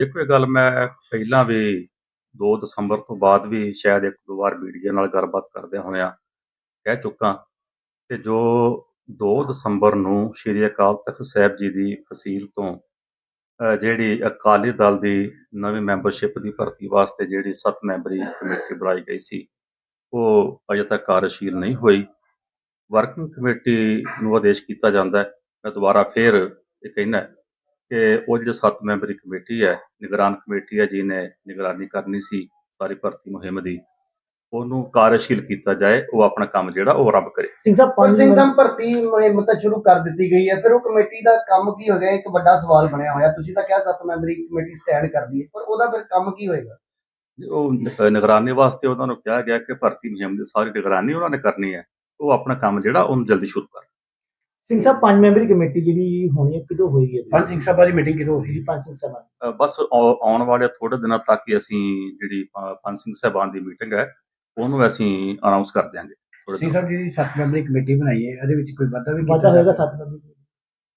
ਦੇਖੋ ਇਹ ਗੱਲ ਮੈਂ ਪਹਿਲਾਂ ਵੀ 2 ਦਸੰਬਰ ਤੋਂ ਬਾਅਦ ਵੀ ਸ਼ਾਇਦ ਇੱਕ ਦੋ ਵਾਰ ਮੀਡੀਆ ਨਾਲ ਗੱਲਬਾਤ ਕਰਦਿਆਂ ਹੋਇਆਂ ਕਹਿ ਚੁੱਕਾ ਕਿ ਜੋ 2 ਦਸੰਬਰ ਨੂੰ ਸ਼੍ਰੀ ਅਕਾਲ ਤਖਤ ਸਾਹਿਬ ਜੀ ਦੀ ਫਸੀਲ ਤੋਂ ਜਿਹੜੀ ਅਕਾਲੀ ਦਲ ਦੀ ਨਵੀਂ ਮੈਂਬਰਸ਼ਿਪ ਦੀ ਭਰਤੀ ਵਾਸਤੇ ਜਿਹੜੀ 7 ਮੈਂਬਰੀ ਕਮੇਟੀ ਬਣਾਈ ਗਈ ਸੀ, ਉਹ ਅਜੇ ਤੱਕ ਕਾਰਜਸ਼ੀਲ ਨਹੀਂ ਹੋਈ। ਵਰਕਿੰਗ ਕਮੇਟੀ ਨੂੰ ਆਦੇਸ਼ ਕੀਤਾ ਜਾਂਦਾ ਹੈ। ਮੈਂ ਦੁਬਾਰਾ ਫੇਰ ਇਹ ਕਹਿਣਾ ਕਿ ਉਹ ਜਿਹੜੀ 7 ਮੈਂਬਰੀ ਕਮੇਟੀ ਹੈ ਨਿਗਰਾਨ ਕਮੇਟੀ ਹੈ ਜਿਹਨੇ ਨਿਗਰਾਨੀ ਕਰਨੀ ਸੀ ਸਾਰੀ ਭਰਤੀ ਮੁਹਿੰਮ ਦੀ ਉਹਨੂੰ ਕਾਰਜਸ਼ੀਲ ਕੀਤਾ ਜਾਏ ਉਹ ਆਪਣਾ ਕੰਮ ਜਿਹੜਾ ਉਹ ਆਰੰਭ ਕਰੇ। ਸਿੰਘ ਸਾਹਿਬ ਪੰਜ ਸਿੰਘ ਸਾਹਿਬ ਭਰਤੀ ਮੁਹਿੰਮ ਤਾਂ ਸ਼ੁਰੂ ਕਰ ਦਿੱਤੀ ਗਈ ਹੈ ਫਿਰ ਉਹ ਕਮੇਟੀ ਦਾ ਕੰਮ ਕੀ ਹੋ ਗਿਆ? ਇੱਕ ਵੱਡਾ ਸਵਾਲ ਬਣਿਆ ਹੋਇਆ। ਤੁਸੀਂ ਤਾਂ ਕਿਹਾ ਸੱਤ ਮੈਂਬਰੀ ਕਮੇਟੀ ਸਟੈਂਡ ਕਰਦੀ ਹੈ ਪਰ ਉਹਦਾ ਫਿਰ ਕੰਮ ਕੀ ਹੋਏਗਾ? ਉਹ ਨਿਗਰਾਨੀ ਵਾਸਤੇ ਉਹਨਾਂ ਨੂੰ ਕਿਹਾ ਗਿਆ ਕਿ ਭਰਤੀ ਮੁਹਿੰਮ ਦੀ ਸਾਰੀ ਨਿਗਰਾਨੀ ਉਹਨਾਂ ਨੇ ਕਰਨੀ ਹੈ। ਉਹ ਆਪਣਾ ਕੰਮ ਜਿਹੜਾ ਉਹਨੂੰ ਜਲਦੀ ਸ਼ੁਰੂ ਕਰ। ਸਿੰਘ ਸਾਹਿਬ ਪੰਜ ਮੈਂਬਰੀ ਕਮੇਟੀ ਜਿਹੜੀ ਹੋਣੀ ਹੈ ਕਿਦੋਂ ਹੋਏਗੀ ਇਹ? ਪੰਜ ਸਿੰਘ ਸਭਾ ਦੀ ਮੀਟਿੰਗ ਕਿਦੋਂ ਹੋਈ? ਜੀ ਪੰਜ ਸਿੰਘ ਸਾਹਿਬਾਨ ਅ, ਬਸ ਆਉ- ਆਉਣ ਵਾਲੇ ਥੋੜੇ ਦਿਨਾਂ ਤੱਕ ਹੀ ਅਸੀਂ ਜਿਹੜੀ ਅ, ਪੰਜ ਸਿੰਘ ਸਾਹਿਬਾਨ ਦੀ ਮੀਟਿੰਗ ਹੈ ਉਹਨੂੰ ਅਸੀਂ ਅਨਾਉਂਸ ਕਰ ਦਿਆਂਗੇ ਸਿੰਘ ਦਿਨਾਂ ਸਾਹਿਬ ਜੀ ਸੱਤ ਮੈਂਬਰੀ ਕਮੇਟੀ ਬਣਾਈ ਹੈ ਇਹਦੇ ਵਿੱਚ ਕੋਈ ਵਾਧਾ ਵੀ ਵਾਧਾ ਹੋਏਗਾ ਸੱਤ ਮੈਂਬਰੀ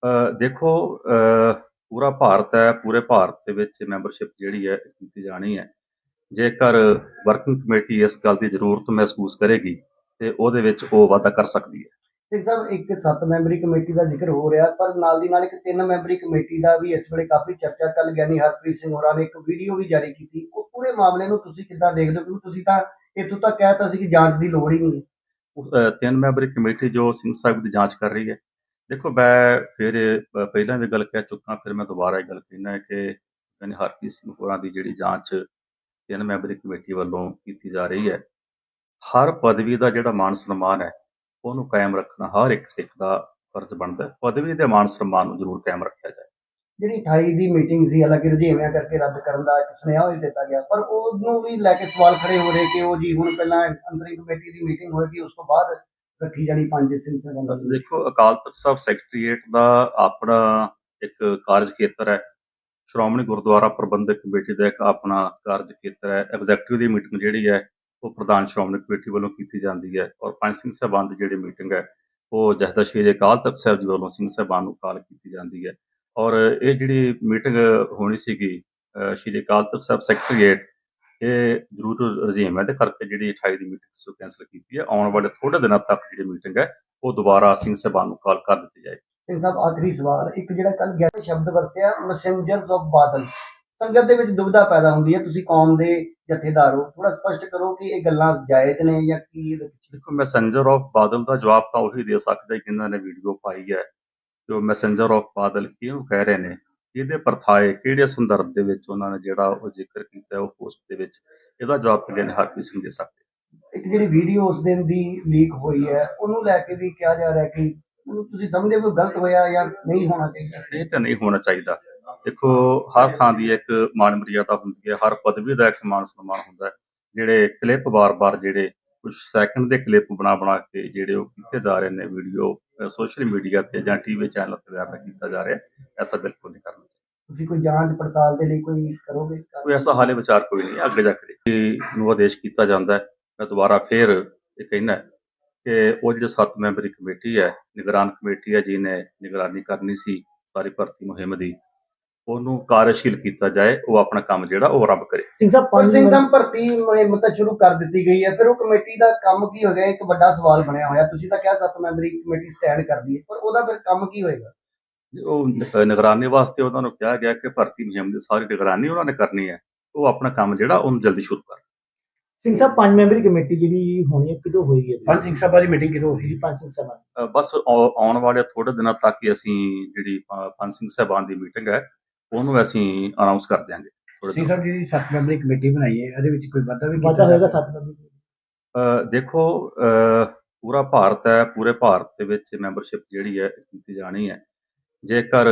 ਅ, ਦੇਖੋ ਅ, ਪੂਰਾ ਭਾਰਤ ਹੈ ਪੂਰੇ ਭਾਰਤ ਦੇ ਵਿੱਚ ਮੈਂਬਰਸ਼ਿਪ ਜਿਹੜੀ ਹੈ ਕੀਤੀ ਜਾਣੀ ਹੈ। ਜੇਕਰ ਵਰਕਿੰਗ ਕਮੇਟੀ ਇਸ ਗੱਲ ਦੀ ਜ਼ਰੂਰਤ ਮਹਿਸੂਸ ਕਰੇਗੀ ਤੇ ਉਹਦੇ ਵਿੱਚ ਉਹ ਵਾਧਾ ਕਰ ਸਕਦੀ ਹੈ। ਸਿੰਘ ਸਾਹਿਬ ਇੱਕ ਸੱਤ ਮੈਂਬਰੀ ਕਮੇਟੀ ਦਾ ਜ਼ਿਕਰ ਹੋ ਰਿਹਾ, ਪਰ ਨਾਲ ਦੀ ਨਾਲ ਇੱਕ ਤਿੰਨ ਮੈਂਬਰੀ ਕਮੇਟੀ ਦਾ ਵੀ ਇਸ ਵੇਲੇ ਕਾਫੀ ਚਰਚਾ ਕੱਲ ਗਿਆਨੀ ਹਰਪ੍ਰੀਤ ਸਿੰਘ ਹੋਰਾਂ ਨੇ ਇੱਕ ਵੀਡੀਓ ਵੀ ਜਾਰੀ ਕੀਤੀ। ਉਹ ਪੂਰੇ ਮਾਮਲੇ ਨੂੰ ਤੁਸੀਂ ਕਿੱਦਾਂ ਦੇਖਦੇ ਹੋ? ਕਿਉਂਕਿ ਤੁਸੀਂ ਤਾਂ ਇੱਥੋਂ ਤੱਕ ਕਹਿਤਾ ਸੀ ਕਿ ਜਾਂਚ ਦੀ ਲੋੜ ਹੀ ਨਹੀਂ ਹੈ। ਤਿੰਨ ਮੈਂਬਰੀ ਕਮੇਟੀ ਜੋ ਸਿੰਘ ਸਾਹਿਬ ਦੀ ਜਾਂਚ ਕਰ ਰਹੀ ਹੈ। ਦੇਖੋ, ਮੈਂ ਫਿਰ ਪਹਿਲਾਂ ਵੀ ਗੱਲ ਕਹਿ ਚੁੱਕਾ, ਫਿਰ ਮੈਂ ਦੁਬਾਰਾ ਇਹ ਗੱਲ ਕਹਿਣਾ ਕਿ ਯਾਨੀ ਹਰਪ੍ਰੀਤ ਸਿੰਘ ਹੋਰਾਂ ਦੀ ਜਿਹੜੀ ਜਾਂਚ ਤਿੰਨ ਮੈਂਬਰੀ ਕਮੇਟੀ ਵੱਲੋਂ ਕੀਤੀ ਜਾ ਰਹੀ ਹੈ। ਹਰ ਪਦਵੀ ਦਾ ਜਿਹੜਾ ਮਾਨ ਸਨਮਾਨ ਹੈ ਉਹਨੂੰ ਕਾਇਮ ਰੱਖਣਾ ਹਰ ਇੱਕ ਸਿੱਖ ਦਾ ਫਰਜ਼ ਬਣਦਾ ਹੈ। ਪਦਵੀ ਦੇ ਮਾਨ ਸਨਮਾਨ ਨੂੰ ਜ਼ਰੂਰ ਕਾਇਮ ਰੱਖਿਆ ਜਾਏ। ਜਿਹੜੀ 28 ਦੀ ਮੀਟਿੰਗ ਸੀ ਹਾਲਾਂਕਿ ਰੁਝੇਵਿਆਂ ਕਰਕੇ ਰੱਦ ਕਰਨ ਦਾ ਸੁਨੇਹਾ ਵੀ ਦਿੱਤਾ ਗਿਆ ਪਰ ਉਹਨੂੰ ਵੀ ਲੈ ਕੇ ਸਵਾਲ ਖੜੇ ਹੋ ਰਹੇ ਕਿ ਉਹ ਜੀ ਹੁਣ ਪਹਿਲਾਂ ਅੰਤਰੀ ਕਮੇਟੀ ਦੀ ਮੀਟਿੰਗ ਹੋਏਗੀ ਉਸ ਤੋਂ ਬਾਅਦ ਰੱਖੀ ਜਾਣੀ ਪੰਜ ਸਿੰਘ ਦੀ। ਦੇਖੋ ਅਕਾਲ ਤਖਤ ਸਾਹਿਬ ਸੈਕਟਰੀਏਟ ਦਾ ਆਪਣਾ ਇੱਕ ਕਾਰਜ ਖੇਤਰ ਹੈ। ਸ਼੍ਰੋਮਣੀ ਗੁਰਦੁਆਰਾ ਪ੍ਰਬੰਧਕ ਕਮੇਟੀ ਦਾ ਇੱਕ ਆਪਣਾ ਕਾਰਜ ਖੇਤਰ ਹੈ। ਐਗਜ਼ੈਕਟਿਵ ਦੀ ਮੀਟਿੰਗ ਜਿਹੜੀ ਹੈ ਉਹ ਪ੍ਰਧਾਨ ਸ਼੍ਰੋਮਣੀ ਕਮੇਟੀ ਵੱਲੋਂ ਕੀਤੀ ਜਾਂਦੀ ਹੈ ਔਰ ਪੰਜ ਸਿੰਘ ਸਾਹਿਬਾਨ ਦੀ ਜਿਹੜੀ ਮੀਟਿੰਗ ਹੈ, ਉਹ ਜਹਦਾ ਸ਼੍ਰੀ ਅਕਾਲ ਤਖਤ ਸਾਹਿਬ ਜੀ ਵੱਲੋਂ ਸਿੰਘ ਸਾਹਿਬਾਨ ਨੂੰ ਕਾਲ ਕੀਤੀ ਜਾਂਦੀ ਹੈ। ਔਰ ਇਹ ਜਿਹੜੀ ਮੀਟਿੰਗ ਹੋਣੀ ਸੀਗੀ ਸ਼੍ਰੀ ਅਕਾਲ ਤਖਤ ਸਾਹਿਬ ਸੈਕਟਰੀਏਟ, ਇਹ ਜ਼ਰੂਰ ਰਜੀਮ ਹੈ। ਤੇ ਕਰਕੇ ਜਿਹੜੀ 28 ਦੀ ਮੀਟਿੰਗ ਸੀ, ਉਹ ਕੀਤੀ ਹੈ। ਆਉਣ ਵਾਲੇ ਥੋੜੇ ਦਿਨਾਂ ਤੱਕ ਜਿਹੜੀ ਮੀਟਿੰਗ ਹੈ, ਉਹ ਦੁਬਾਰਾ ਸਿੰਘ ਸਾਹਿਬਾਨ ਨੂੰ ਕਾਲ ਕਰ ਦਿੱਤੀ ਜਾਏਗੀ। ਸਿੰਘ ਸਾਹਿਬ, ਆਖਰੀ ਸਵਾਲ, ਇੱਕ ਜਿਹੜਾ ਕੱਲ ਗਿਆ ਸ਼ਬਦ ਵਰਤਿਆ ਮੈਸੇਂਜਰਸ ਆਫ ਬਾਦਲ ਸੰਗਤ ਦੇ ਵਿੱਚ ਦੁਬਿਧਾ ਪੈਦਾ ਹੁੰਦੀ ਹੈ। ਤੁਸੀਂ ਕੌਮ ਦੇ ਜਥੇਦਾਰ ਹੋ। ਥੋੜਾ ਸਪਸ਼ਟ ਕਰੋ ਕਿ ਇਹ ਗੱਲਾਂ ਜਾਇਜ਼ ਨੇ ਜਾਂ ਕੀ ਇਹਦੇ ਵਿੱਚ? ਦੇਖੋ ਮੈਸੇਂਜਰ ਆਫ ਬਾਦਲ ਦਾ ਜਵਾਬ ਤਾਂ ਉਹੀ ਦੇ ਸਕਦਾ ਜਿਨ੍ਹਾਂ ਨੇ ਵੀਡੀਓ ਪਾਈ ਹੈ। ਜੋ ਮੈਸੇਂਜਰ ਆਫ ਬਾਦਲ ਕਿਹਨੂੰ ਕਹਿ ਰਹੇ ਨੇ ਇਹਦੇ ਪਰਥਾਏ ਕਿਹੜੇ ਸੰਦਰਭ ਦੇ ਵਿੱਚ ਉਹਨਾਂ ਨੇ ਜਿਹੜਾ ਉਹ ਜ਼ਿਕਰ ਕੀਤਾ ਉਹ ਪੋਸਟ ਦੇ ਵਿੱਚ? ਇਹਦਾ ਜਵਾਬ ਤਾਂ ਗਿਆਨੀ ਹਰਪ੍ਰੀਤ ਸਿੰਘ ਦੇ ਸਕਦੇ ਇੱਕ ਜਿਹੜੀ ਵੀਡੀਓ ਉਸ ਦਿਨ ਦੀ ਲੀਕ ਹੋਈ ਹੈ ਉਹਨੂੰ ਲੈ ਕੇ ਵੀ ਕਿਹਾ ਜਾ ਰਿਹਾ ਕਿ ਉਹਨੂੰ ਤੁਸੀਂ ਸਮਝਦੇ ਹੋ ਗਲਤ ਹੋਇਆ ਜਾਂ ਨਹੀਂ ਹੋਣਾ ਚਾਹੀਦਾ? ਇਹ ਤਾਂ ਨਹੀਂ ਹੋਣਾ ਚਾਹੀਦਾ। ਦੇਖੋ ਹਰ ਥਾਂ ਦੀ ਇੱਕ ਮਾਨ ਮਰਿਆਦਾ ਹੁੰਦੀ ਹੈ ਹਰ ਪਦਵੀ ਦਾ ਇੱਕ ਮਾਨ ਸਨਮਾਨ ਹੁੰਦਾ ਹੈ। ਜਿਹੜੇ ਕਲਿੱਪ ਬਾਰ-ਬਾਰ ਜਿਹੜੇ ਕੁਝ ਸੈਕਿੰਡ ਦੇ ਕਲਿੱਪ ਬਣਾ ਬਣਾ ਕੇ ਜਿਹੜੇ ਉਹ ਕੀਤੇ ਜਾ ਰਹੇ ਨੇ ਵੀਡੀਓ ਸੋਸ਼ਲ ਮੀਡੀਆ ਤੇ ਜਾਂ ਟੀਵੀ ਚੈਨਲ ਤੇ ਵਗੈਰਾ ਕੀਤਾ ਜਾ ਰਿਹਾ। ਐਸਾ ਬਿਲਕੁਲ ਨਹੀਂ ਕਰਨਾ ਤੁਸੀਂ ਕੋਈ ਜਾਂਚ ਪੜਤਾਲ ਦੇ ਲਈ ਕੋਈ ਕਰੋਗੇ? ਕੋਈ ਐਸਾ ਹਾਲੇ ਵਿਚਾਰ ਕੋਈ ਨਹੀਂ ਅੱਗੇ ਜਾ ਕੇ ਨੂੰ ਆਦੇਸ਼ ਕੀਤਾ ਜਾਂਦਾ ਹੈ। ਮੈਂ ਦੁਬਾਰਾ ਫੇਰ ਇਹ ਕਹਿਣਾ ਕਿ ਉਹ ਜਿਹੜੀ 7 ਮੈਂਬਰੀ ਕਮੇਟੀ ਹੈ ਨਿਗਰਾਨ ਕਮੇਟੀ ਹੈ ਜਿਹਨੇ ਨਿਗਰਾਨੀ ਕਰਨੀ ਸੀ ਸਾਰੀ ਭਰਤੀ ਮੁਹਿੰਮ ਦੀ ਉਹਨੂੰ ਕਾਰਜਸ਼ੀਲ ਕੀਤਾ ਜਾਏ ਉਹ ਆਪਣਾ ਕੰਮ ਜਿਹੜਾ ਉਹ ਆਰੰਭ ਕਰੇ। ਸਿੰਘ ਸਾਹਿਬ ਪੰਜ ਸਿੰਘ ਸਾਹਿਬ ਭਰਤੀ ਮੁਹਿੰਮ ਤਾਂ ਸ਼ੁਰੂ ਕਰ ਦਿੱਤੀ ਗਈ ਹੈ ਫਿਰ ਉਹ ਕਮੇਟੀ ਦਾ ਕੰਮ ਕੀ ਹੋ ਗਿਆ? ਇੱਕ ਵੱਡਾ ਸਵਾਲ ਬਣਿਆ ਹੋਇਆ। ਤੁਸੀਂ ਤਾਂ ਕਿਹਾ ਸੱਤ ਮੈਂਬਰੀ ਕਮੇਟੀ ਸਟੈਂਡ ਕਰਦੀ ਹੈ ਪਰ ਉਹਦਾ ਫਿਰ ਕੰਮ ਕੀ ਹੋਏਗਾ? ਉਹ ਨਿਗਰਾਨੀ ਵਾਸਤੇ ਉਹਨਾਂ ਨੂੰ ਕਿਹਾ ਗਿਆ ਕਿ ਭਰਤੀ ਮੁਹਿੰਮ ਦੀ ਸਾਰੀ ਨਿਗਰਾਨੀ ਉਹਨਾਂ ਨੇ ਕਰਨੀ ਹੈ। ਉਹ ਆਪਣਾ ਕੰਮ ਜਿਹੜਾ ਉਹਨੂੰ ਜਲਦੀ ਸ਼ੁਰੂ ਕਰ। ਸਿੰਘ ਸਾਹਿਬ ਪੰਜ ਮੈਂਬਰੀ ਕਮੇਟੀ ਜਿਹੜੀ ਹੋਣੀ ਹੈ ਕਿਦੋਂ ਹੋਏਗੀ ਇਹ? ਪੰਜ ਸਿੰਘ ਸਭਾ ਦੀ ਮੀਟਿੰਗ ਕਿਦੋਂ ਹੋਈ? ਜੀ ਪੰਜ ਸਿੰਘ ਸਾਹਿਬਾਨ ਅ, ਬਸ ਆਉ- ਆਉਣ ਵਾਲੇ ਥੋੜੇ ਦਿਨਾਂ ਤੱਕ ਹੀ ਅਸੀਂ ਜਿਹੜੀ ਪੰਜ ਸਿੰਘ ਸਾਹਿਬਾਨ ਦੀ ਮੀਟਿੰਗ ਹੈ ਉਹਨੂੰ ਅਸੀਂ ਅਨਾਉਂਸ ਕਰ ਦਿਆਂਗੇ ਥੋੜੇ ਸਿੰਘ ਦਿਨਾਂ ਸਾਹਿਬ ਜੀ ਸੱਤ ਮੈਂਬਰੀ ਕਮੇਟੀ ਬਣਾਈ ਹੈ ਇਹਦੇ ਵਿੱਚ ਕੋਈ ਵਾਧਾ ਵੀ ਵਾਧਾ ਹੋਏਗਾ ਸੱਤ ਮੈਂਬਰੀ ਅ, ਦੇਖੋ ਅ, ਪੂਰਾ ਭਾਰਤ ਹੈ ਪੂਰੇ ਭਾਰਤ ਦੇ ਵਿੱਚ ਮੈਂਬਰਸ਼ਿਪ ਜਿਹੜੀ ਹੈ ਕੀਤੀ ਜਾਣੀ ਹੈ। ਜੇਕਰ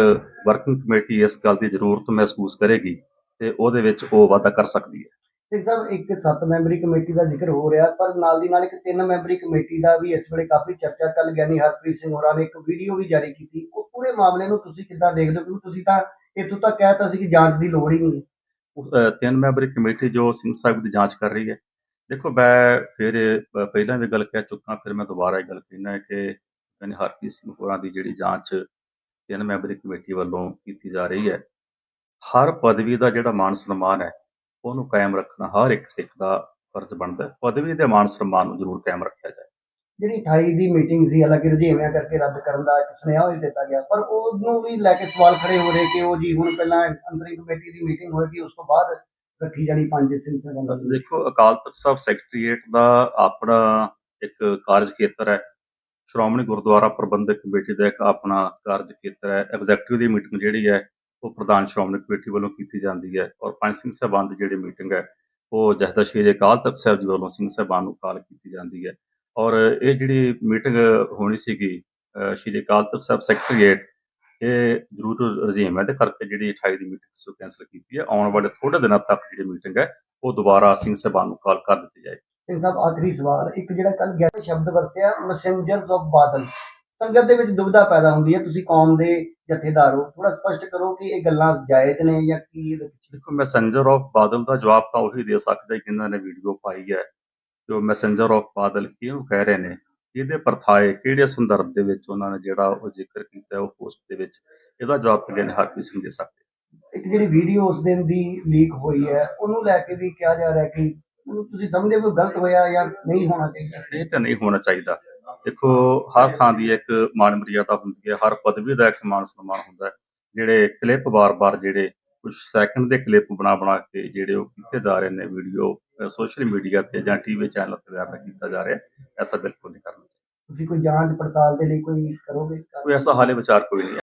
ਵਰਕਿੰਗ ਕਮੇਟੀ ਇਸ ਗੱਲ ਦੀ ਜ਼ਰੂਰਤ ਮਹਿਸੂਸ ਕਰੇਗੀ ਤੇ ਉਹਦੇ ਵਿੱਚ ਉਹ ਵਾਧਾ ਕਰ ਸਕਦੀ ਹੈ। ਸਿੰਘ ਸਾਹਿਬ ਇੱਕ ਸੱਤ ਮੈਂਬਰੀ ਕਮੇਟੀ ਦਾ ਜ਼ਿਕਰ ਹੋ ਰਿਹਾ ਪਰ ਨਾਲ ਦੀ ਨਾਲ ਇੱਕ ਤਿੰਨ ਮੈਂਬਰੀ ਕਮੇਟੀ ਦਾ ਵੀ ਇਸ ਵੇਲੇ ਕਾਫੀ ਚਰਚਾ ਕੱਲ ਗਿਆਨੀ ਹਰਪ੍ਰੀਤ ਸਿੰਘ ਹੋਰਾਂ ਨੇ ਇੱਕ ਵੀਡੀਓ ਵੀ ਜਾਰੀ ਕੀਤੀ। ਉਹ ਪੂਰੇ ਮਾਮਲੇ ਨੂੰ ਤੁਸੀਂ ਕਿੱਦਾਂ ਦੇਖਦੇ ਹੋ? ਕਿਉਂਕਿ ਤੁਸੀਂ ਤਾਂ ਇੱਥੋਂ ਤੱਕ ਕਹਿਤਾ ਸੀ ਕਿ ਜਾਂਚ ਦੀ ਲੋੜ ਹੀ ਨਹੀਂ ਤਿੰਨ ਮੈਂਬਰੀ ਕਮੇਟੀ ਜੋ ਸਿੰਘ ਸਾਹਿਬ ਦੀ ਜਾਂਚ ਕਰ ਰਹੀ ਹੈ। ਦੇਖੋ, ਮੈਂ ਫਿਰ ਪਹਿਲਾਂ ਵੀ ਗੱਲ ਕਹਿ ਚੁੱਕਾ, ਫਿਰ ਮੈਂ ਦੁਬਾਰਾ ਇਹ ਗੱਲ ਕਹਿਣਾ ਹੈ ਕਿ ਯਾਨੀ ਹਰਪ੍ਰੀਤ ਸਿੰਘ ਹੋਰਾਂ ਦੀ ਜਿਹੜੀ ਜਾਂਚ ਤਿੰਨ ਮੈਂਬਰੀ ਕਮੇਟੀ ਵੱਲੋਂ ਕੀਤੀ ਜਾ ਰਹੀ ਹੈ। ਹਰ ਪਦਵੀ ਦਾ ਜਿਹੜਾ ਮਾਣ ਸਨਮਾਨ ਹੈ, ਉਹਨੂੰ ਕਾਇਮ ਰੱਖਣਾ ਹਰ ਇੱਕ ਸਿੱਖ ਦਾ ਫਰਜ਼ ਬਣਦਾ ਹੈ। ਪਦਵੀ ਦੇ ਮਾਣ ਸਨਮਾਨ ਨੂੰ ਜ਼ਰੂਰ ਕਾਇਮ ਰੱਖਿਆ ਜਾਏ। ਜਿਹੜੀ 28 ਦੀ ਮੀਟਿੰਗ ਸੀ ਹਾਲਾਂਕਿ ਰੁਝੇਵਿਆਂ ਕਰਕੇ ਰੱਦ ਕਰਨ ਦਾ ਸੁਨੇਹਾ ਵੀ ਦਿੱਤਾ ਗਿਆ ਪਰ ਉਹਨੂੰ ਵੀ ਲੈ ਕੇ ਸਵਾਲ ਖੜੇ ਹੋ ਰਹੇ ਕਿ ਉਹ ਜੀ ਹੁਣ ਪਹਿਲਾਂ ਅੰਤਰੀ ਕਮੇਟੀ ਦੀ ਮੀਟਿੰਗ ਹੋਏਗੀ ਉਸ ਤੋਂ ਬਾਅਦ ਰੱਖੀ ਜਾਣੀ ਪੰਜ ਸਿੰਘ ਸਾਹਿਬਾਨ ਦੀ ਦੇਖੋ ਅਕਾਲ ਤਖਤ ਸਾਹਿਬ ਸੈਕਟਰੀਏਟ ਦਾ ਆਪਣਾ ਇੱਕ ਕਾਰਜ ਖੇਤਰ ਹੈ। ਸ਼੍ਰੋਮਣੀ ਗੁਰਦੁਆਰਾ ਪ੍ਰਬੰਧਕ ਕਮੇਟੀ ਦਾ ਇੱਕ ਆਪਣਾ ਕਾਰਜ ਖੇਤਰ ਹੈ। ਐਗਜ਼ੈਕਟਿਵ ਦੀ ਮੀਟਿੰਗ ਜਿਹੜੀ ਹੈ ਉਹ ਪ੍ਰਧਾਨ ਸ਼੍ਰੋਮਣੀ ਕਮੇਟੀ ਵੱਲੋਂ ਕੀਤੀ ਜਾਂਦੀ ਹੈ ਔਰ ਪੰਜ ਸਿੰਘ ਸਾਹਿਬਾਨ ਦੀ ਜਿਹੜੀ ਮੀਟਿੰਗ ਹੈ ਉਹ ਜਹਦਾ ਸ਼੍ਰੀ ਅਕਾਲ ਤਖਤ ਸਾਹਿਬ ਜੀ ਵੱਲੋਂ ਸਿੰਘ ਸਾਹਿਬਾਨ ਨੂੰ ਕਾਲ ਕੀਤੀ ਜਾਂਦੀ ਹੈ। ਔਰ ਇਹ ਜਿਹੜੀ ਮੀਟਿੰਗ ਹੋਣੀ ਸੀਗੀ ਸ਼੍ਰੀ ਅਕਾਲ ਤਖਤ ਸਾਹਿਬ ਸੈਕਟਰੀਏਟ ਇਹ ਜ਼ਰੂਰ ਰਜੀਮ ਹੈ। ਤੇ ਕਰਕੇ ਜਿਹੜੀ 28 ਦੀ ਮੀਟਿੰਗ ਸੀ ਉਹ ਕੈਂਸਲ ਕੀਤੀ ਹੈ। ਆਉਣ ਵਾਲੇ ਥੋੜੇ ਦਿਨਾਂ ਤੱਕ ਜਿਹੜੀ ਮੀਟਿੰਗ ਹੈ ਉਹ ਦੁਬਾਰਾ ਸਿੰਘ ਸਾਹਿਬਾਨ ਨੂੰ ਕਾਲ ਕਰ ਦਿੱਤੀ ਜਾਏਗੀ। ਸਿੰਘ ਸਾਹਿਬ ਆਖਰੀ ਸਵਾਲ ਇੱਕ ਜਿਹੜਾ ਕੱਲ ਗਿਆ ਸ਼ਬਦ ਵਰਤਿਆ ਮੈਸੇਂਜਰਸ ਆਫ ਬਾਦਲ। ਸੰਗਤ ਦੇ ਵਿੱਚ ਦੁਬਿਧਾ ਪੈਦਾ ਹੁੰਦੀ ਹੈ। ਤੁਸੀਂ ਕੌਮ ਦੇ ਜਥੇਦਾਰ ਹੋ। ਥੋੜਾ ਸਪਸ਼ਟ ਕਰੋ ਕਿ ਇਹ ਗੱਲਾਂ ਜਾਇਜ਼ ਨੇ ਜਾਂ ਕੀ ਦੇਖੋ ਮੈਸੇਂਜਰ ਆਫ ਬਾਦਲ ਦਾ ਜਵਾਬ ਤਾਂ ਉਹੀ ਦੇ ਸਕਦਾ ਜਿਨ੍ਹਾਂ ਨੇ ਵੀਡੀਓ ਪਾਈ ਹੈ। ਉਹ ਮੈਸੇਂਜਰ ਆਫ ਬਾਦਲ ਕਿਉਂ ਕਹਿ ਰਹੇ ਨੇ ਇਹਦੇ ਪਰਥਾਏ ਕਿਹੜੇ ਸੰਦਰਭ ਦੇ ਵਿੱਚ ਉਹਨਾਂ ਨੇ ਜਿਹੜਾ ਉਹ ਜ਼ਿਕਰ ਕੀਤਾ ਉਹ ਪੋਸਟ ਦੇ ਵਿੱਚ ਇਹਦਾ ਜਵਾਬ ਕਿਹਨੇ ਨੇ ਹਰਪ੍ਰੀਤ ਸਿੰਘ ਦੇ ਸਕਦੇ ਇੱਕ ਜਿਹੜੀ ਵੀਡੀਓ ਉਸ ਦਿਨ ਦੀ ਲੀਕ ਹੋਈ ਹੈ ਉਹਨੂੰ ਲੈ ਕੇ ਵੀ ਕਿਹਾ ਜਾ ਰਿਹਾ ਕਿ ਉਹਨੂੰ ਤੁਸੀਂ ਸਮਝਦੇ ਹੋ ਕਿ ਗਲਤ ਹੋਇਆ ਜਾਂ ਨਹੀਂ ਹੋਣਾ ਚਾਹੀਦਾ? ਇਹ ਤਾਂ ਨਹੀਂ ਹੋਣਾ ਚਾਹੀਦਾ। ਦੇਖੋ ਹਰ ਥਾਂ ਦੀ ਇੱਕ ਮਾਨ ਮਰਿਆਦਾ ਹੁੰਦੀ ਹੈ ਹਰ ਪਦਵੀ ਦਾ ਇੱਕ ਮਾਨ ਸਨਮਾਨ ਹੁੰਦਾ ਹੈ ਜਿਹੜੇ ਕਲਿੱਪ ਬਾਰ-ਬਾਰ ਜਿਹੜੇ ਕੁਝ ਸੈਕਿੰਡ ਦੇ ਕਲਿੱਪ ਬਣਾ ਬਣਾ ਕੇ ਜਿਹੜੇ ਉਹ ਕੀਤੇ ਜਾ ਰਹੇ ਨੇ ਵੀਡੀਓ ਸੋਸ਼ਲ ਮੀਡੀਆ ਤੇ ਜਾਂ ਟੀਵੀ ਚੈਨਲ ਤੇ ਵਗੈਰਾ ਕੀਤਾ ਜਾ ਰਿਹਾ ਐਸਾ ਬਿਲਕੁਲ ਨਹੀਂ ਕਰਨਾ ਚਾਹੀਦਾ। ਤੁਸੀਂ ਕੋਈ ਜਾਂਚ ਪੜਤਾਲ ਦੇ ਲਈ ਕੋਈ ਕਰੋਗੇ? ਕੋਈ ਐਸਾ ਹਾਲੇ ਵਿਚਾਰ ਕੋਈ ਨਹੀਂ